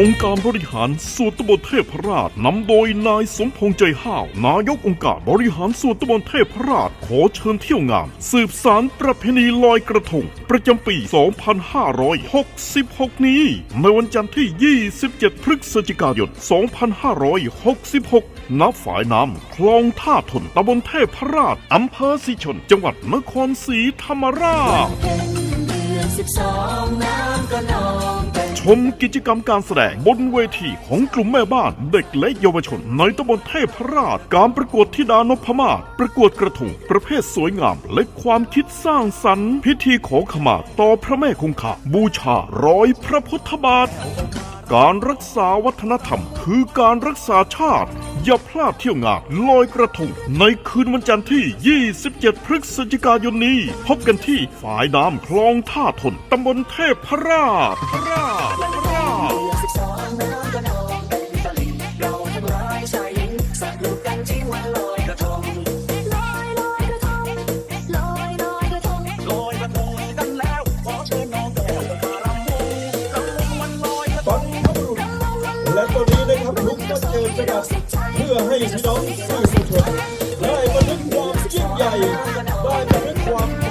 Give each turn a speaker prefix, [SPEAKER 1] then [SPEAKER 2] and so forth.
[SPEAKER 1] องค์การบริหารส่วนตำบลเทพราชนำโดยนายสมพงษ์ใจห้าวนายกองค์การบริหารส่วนตำบลเทพราชขอเชิญเที่ยวงาน สืบสารประเพณีลอยกระทง ประจำปี 2566 นี้ ในวันจันทร์ที่ 27 พฤศจิกายน 2566 ณ ฝ่ายน้ำคลองท่าทนตำบลเทพราชอำเภอสีชน จังหวัดนครศรีธรรมราช
[SPEAKER 2] เพ็ญเดือนสิบสองน้ำก็นอง ม
[SPEAKER 1] ชมกิจกรรมการแสดงบนเวทีของกลุ่มแม่บ้านเด็กและเยาวชน ในตำบลเทพราช การประกวดธิดานพมาศประกวดกระทงประเภทสวยงาม และความคิดสร้างสรรค์ พิธีขอขมาต่อพระแม่คงคาบูชารอยพระพุทธบาท การรักษาวัฒนธรรม คือการรักษาชาติ อย่าพลาดเที่ยวงานลอยกระทงในคืนวันจันทร์ที่ 27 พฤศจิกายนนี้ พบกันที่ฝายน้ำคลองท่าทนตำบลเทพพราชพราชพราช
[SPEAKER 2] สกัดเพื่อให้พี่น้อง
[SPEAKER 3] สื่อมวลชนได้บร
[SPEAKER 2] รลุความยิ่งใหญ่ได้บร
[SPEAKER 4] รลุความ